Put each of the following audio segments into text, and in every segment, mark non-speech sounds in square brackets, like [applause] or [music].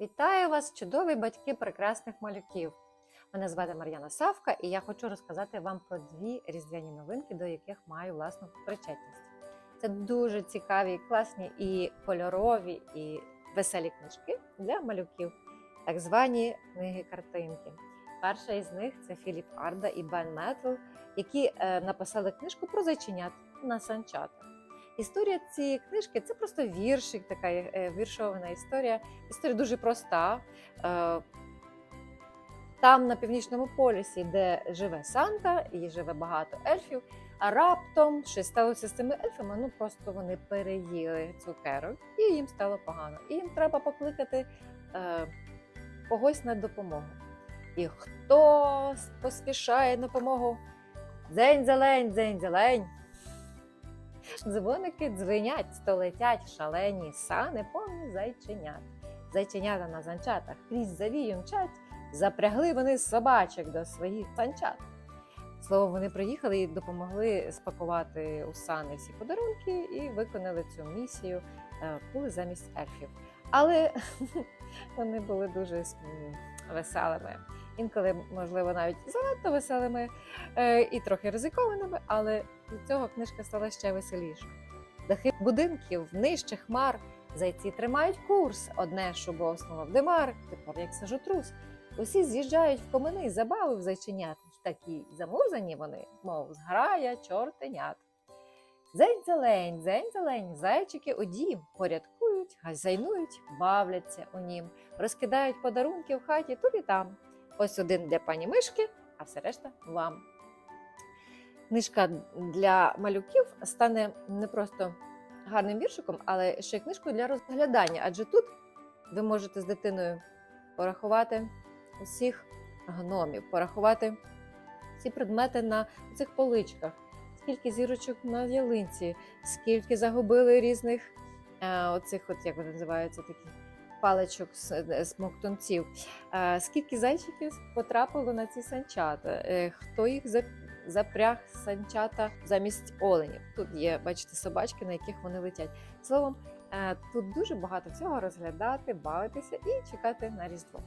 Вітаю вас, чудові батьки прекрасних малюків. Мене звати Мар'яна Савка, і я хочу розказати вам про дві різдвяні новинки, до яких маю власну причетність. Це дуже цікаві, класні і кольорові, і веселі книжки для малюків, так звані книги-картинки. Перша із них це Філіп Арда і Бен Метл, які е, написали книжку про зайченят на санчатах. Історія цієї книжки це просто віршик, така е, віршована історія. Історія дуже проста. Е, Там, на північному полюсі, де живе Санта, і живе багато ельфів. А раптом щось сталося з цими ельфами. Ну просто вони переїли цукерок, і їм стало погано. І їм треба покликати е, когось на допомогу. І хто поспішає допомогу? Дзень зелень, дзень зелень. Дзвоники дзвенять, то летять шалені сани, повні зайченят. Зайченята на санчатах крізь завію мчать, запрягли вони собачок до своїх санчат. Слово, вони приїхали і допомогли спакувати у сани всі подарунки і виконали цю місію, е, були замість ельфів. Але [laughs] вони були дуже веселими. Інколи, можливо, навіть занадто веселими е, і трохи ризикованими, але від цього книжка стала ще веселіша. Дахи будинків нижче хмар, зайці тримають курс, одне шубовснував димар, тепер як сажотрус. Усі з'їжджають в комини забави в зайченят. Такі замурзані вони, мов зграя чортенят. Зень зелень, зень зелень, зайчики у дім порядкують, газайнують, бавляться у нім, розкидають подарунки в хаті тут і там. Ось один для пані мишки, а все решта вам. Книжка для малюків стане не просто гарним віршиком, але ще й книжкою для розглядання. Адже тут ви можете з дитиною порахувати усіх гномів, порахувати всі предмети на цих поличках, скільки зірочок на ялинці, скільки загубили різних е, оцих, от як вони називаються, такі паличок е, смоктунців. Е, скільки зайчиків потрапило на ці санчата? Е, хто їх запряг санчата замість оленів? Тут є, бачите, собачки, на яких вони летять. Словом, тут дуже багато всього розглядати, бавитися і чекати на Різдво.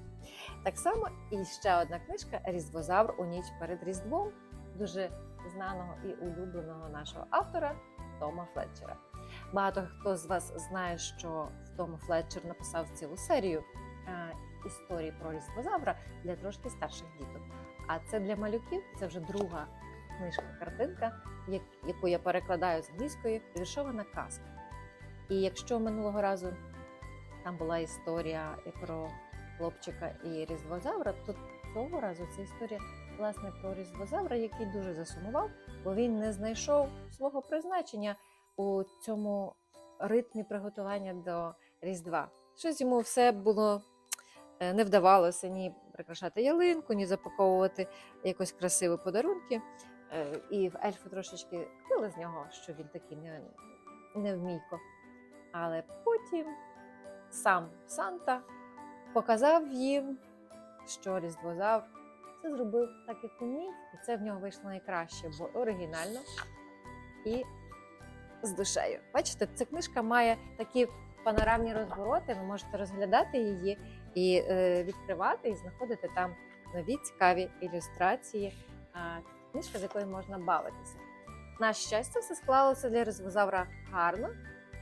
Так само і ще одна книжка Різдвозавр у ніч перед Різдвом, дуже знаного і улюбленого нашого автора Тома Флетчера. Багато хто з вас знає, що Том Флетчер написав цілу серію е, історій про Різдвозавра для трошки старших діток. А це для малюків це вже друга книжка-картинка, як- яку я перекладаю з англійської віршована казка. І якщо минулого разу там була історія і про хлопчика і різдвозавра, то цього разу це історія власне про різдвозавра, який дуже засумував, бо він не знайшов свого призначення у цьому ритмі приготування до Різдва. Щось йому все було е, не вдавалося ні прикрашати ялинку, ні запаковувати якось красиві подарунки. Е, І ельфи трошечки пили з нього, що він такий не, невмійко. Але потім сам Санта показав їм, що Різдвозавр це зробив так, як умів, і це в нього вийшло найкраще, бо оригінально і з душею. Бачите, ця книжка має такі панорамні розвороти, ви можете розглядати її і е, відкривати, і знаходити там нові цікаві ілюстрації. Книжка, з якою можна бавитися. На щастя, все склалося для Різдвозавра гарно.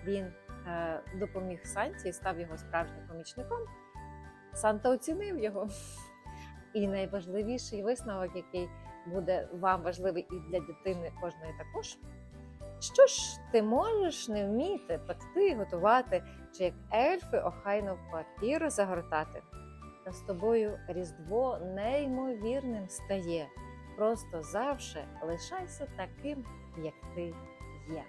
Він е, допоміг Санті і став його справжнім помічником. Санта оцінив його. І найважливіший висновок, який буде вам важливий і для дитини кожної також. Що ж ти можеш не вміти пекти, готувати, чи як ельфи охайно в папір загортати? Та з тобою Різдво неймовірним стає. Просто завше лишайся таким, як ти є.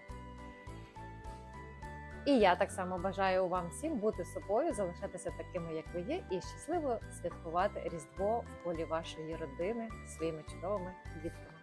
І я так само бажаю вам всім бути собою, залишатися такими, як ви є, і щасливо святкувати Різдво в полі вашої родини своїми чудовими дітками.